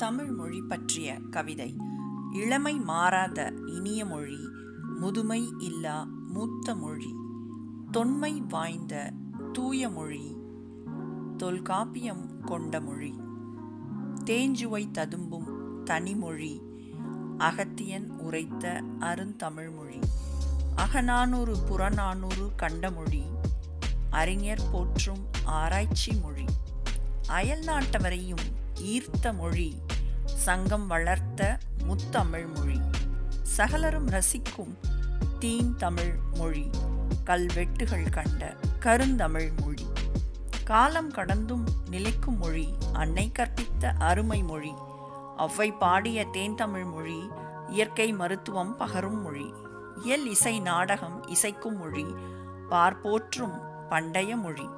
தமிழ் மொழி பற்றிய கவிதை. இளமை மாறாத இனிய மொழி முதுமை இல்லா மூத்த மொழி தொன்மை வாய்ந்த தூய மொழி தொல்காப்பியம் கொண்ட மொழி தேஞ்சுவை ததும்பும் தனிமொழி அகத்தியன் உரைத்த அருந்தமிழ் மொழி அகநானூறு புறநானூறு கண்ட மொழி அறிஞர் போற்றும் ஆராய்ச்சி மொழி அயல்நாட்டவரையும் ஈர்த்த மொழி சங்கம் வளர்த்த முத்தமிழ் மொழி. சகலரும் ரசிக்கும் தீன் தமிழ் மொழி. கல்வெட்டுகள் கண்ட கருந்தமிழ் மொழி. காலம் கடந்தும் நிலைக்கும் மொழி. அன்னை கற்பித்த அருமை மொழி. அவ்வை பாடிய தேன் தமிழ் மொழி. இயற்கை மருத்துவம் பகரும் மொழி. இயல் இசை நாடகம் இசைக்கும் மொழி. பார்ப்போற்றும் பண்டைய மொழி.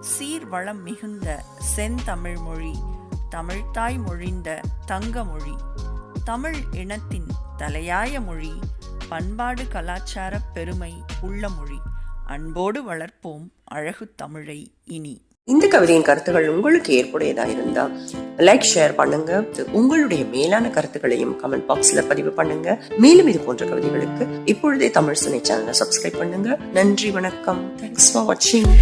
சீர்வளம் மிகுந்த செந்தமிழ் மொழி. தமிழ்தாய் மொழிந்த தங்க மொழி தமிழ் இனத்தின் தலையாய மொழி பண்பாடு கலாச்சார பெருமை உள்ள மொழி. அன்போடு வளர்ப்போம் அழகு தமிழை இனி. இந்த கவிதையின் கருத்துகள் உங்களுக்கு ஏற்புடையதா இருந்தா லைக் ஷேர் பண்ணுங்க. உங்களுடைய மேலான கருத்துக்களையும் கமெண்ட் பாக்ஸ்ல பதிவு பண்ணுங்க. மேலும் இது போன்ற கவிதைகளுக்கு இப்பொழுதே தமிழ் சுனை சேனலை சப்ஸ்கிரைப் பண்ணுங்க. நன்றி வணக்கம். தேங்க்ஸ் ஃபார் வாட்சிங்